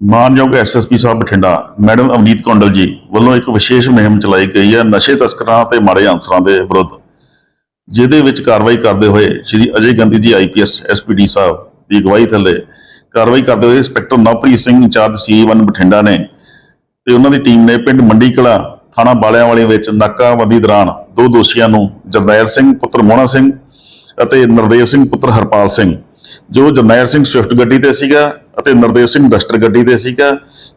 ਮਾਨਯੋਗ ਐਸਐਸਪੀ ਸਾਹਿਬ ਬਠਿੰਡਾ। ਮੈਡਮ ਅਵਨੀਤ ਕੌਂਡਲ ਜੀ ਵੱਲੋਂ ਇੱਕ ਵਿਸ਼ੇਸ਼ ਮੁਹਿੰਮ ਚਲਾਈ ਗਈ ਹੈ ਨਸ਼ੇ ਤਸਕਰਾਂ ਤੇ ਮਾੜੇ ਅਨਸਰਾਂ ਦੇ ਵਿਰੁੱਧ। ਜਿਹਦੇ ਵਿੱਚ ਕਾਰਵਾਈ ਕਰਦੇ ਹੋਏ ਸ਼੍ਰੀ ਅਜੇ ਗਾਂਧੀ ਜੀ ਆਈਪੀਐਸ ਐਸਪੀਡੀ ਸਾਹਿਬ ਦੀ ਅਗਵਾਈ ਥੱਲੇ ਕਾਰਵਾਈ ਕਰਦੇ ਹੋਏ inspector Navpreet Singh incharge C one Bathinda ਨੇ ਤੇ ਉਹਨਾਂ ਦੀ ਟੀਮ ਨੇ ਪਿੰਡ ਮੰਡੀ ਕਲਾ ਥਾਣਾ ਬਾਲਿਆਂਵਾਲੀ ਵਿੱਚ ਨਾਕਾਬੰਦੀ ਦੌਰਾਨ ਦੋ ਦੋਸ਼ੀਆਂ ਨੂੰ ਜਰਨੈਲ ਸਿੰਘ, ਪੁੱਤਰ ਮੋਹਣਾ ਸਿੰਘ ਅਤੇ ਨਰਦੇਵ ਸਿੰਘ, ਪੁੱਤਰ ਹਰਪਾਲ ਸਿੰਘ ਜੋ ਜਰਨੈਲ ਸਿੰਘ ਸਵਿਫਟ ਗੱਡੀ ਤੇ ਸੀਗਾ ਅਤੇ ਨਰਦੇਵ ਸਿੰਘ ਡਸਟਰ ਗੱਡੀ ਤੇ ਸੀਗਾ,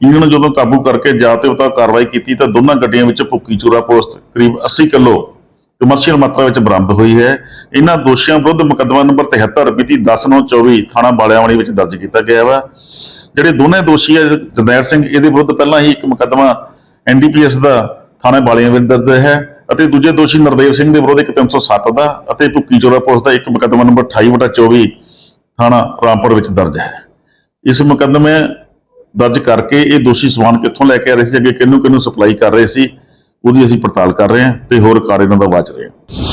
ਇਹਨਾਂ ਨੂੰ ਜਦੋਂ ਕਾਬੂ ਕਰਕੇ ਜਾ ਤੇ ਉਤਾ ਕਾਰਵਾਈ ਕੀਤੀ ਤਾਂ ਦੋਨਾਂ ਗੱਡੀਆਂ ਵਿੱਚ ਭੁੱਕੀ ਚੂਰਾ ਪੋਸਟ ਕਰੀਬ 80 ਕਿਲੋ ਕਮਰਸ਼ੀਅਲ ਮਾਤਰਾ ਵਿੱਚ ਬਰਾਮਦ ਹੋਈ ਹੈ। ਇਹਨਾਂ ਦੋਸ਼ੀਆਂ ਵਿਰੁੱਧ ਮੁਕੱਦਮਾ ਨੰਬਰ 73 ਮਿਤੀ 10924 ਥਾਣਾ ਬਾਲਿਆਂਵਾਲੀ ਵਿੱਚ ਦਰਜ ਕੀਤਾ ਗਿਆ ਵਾ। ਜਿਹੜੇ ਦੋਨੇ ਦੋਸ਼ੀ ਹੈ ਜਰਨੈਲ ਸਿੰਘ, ਇਹਦੇ ਵਿਰੁੱਧ ਪਹਿਲਾਂ ਹੀ ਇੱਕ ਮੁਕੱਦਮਾ ਐਨਡੀਪੀਐਸ ਦਾ ਥਾਣਾ ਬਾਲਿਆਂ ਵਿੱਚ ਦਰਜ ਹੈ ਅਤੇ ਦੂਜੇ ਦੋਸ਼ੀ ਨਰਦੇਵ ਸਿੰਘ ਦੇ ਵਿਰੁੱਧ ਇੱਕ 307 ਦਾ ਅਤੇ ਭੁੱਕੀ ਚੋਰਾ ਪੁਲਿਸ ਦਾ ਇੱਕ ਮੁਕੱਦਮਾ ਨੰਬਰ 28/24 ਥਾਣਾ ਰਾਮਪੁਰ ਵਿੱਚ ਦਰਜ ਹੈ। ਇਸ ਮੁਕੱਦਮੇ ਦਰਜ ਕਰਕੇ ਇਹ ਦੋਸ਼ੀ ਸਮਾਨ ਕਿੱਥੋਂ ਲੈ ਕੇ ਆ ਰਹੇ ਸੀ, ਅੱਗੇ ਕਿਹਨੂੰ ਕਿਹਨੂੰ ਸਪਲਾਈ ਕਰ ਰਹੇ ਸੀ, ਉਹਦੀ ਅਸੀਂ ਪੜਤਾਲ ਕਰ ਰਹੇ ਹਾਂ ਤੇ ਹੋਰ ਕਾਰਜ ਇਹਨਾਂ ਦਾ ਵਾਚ ਰਹੇ ਹਾਂ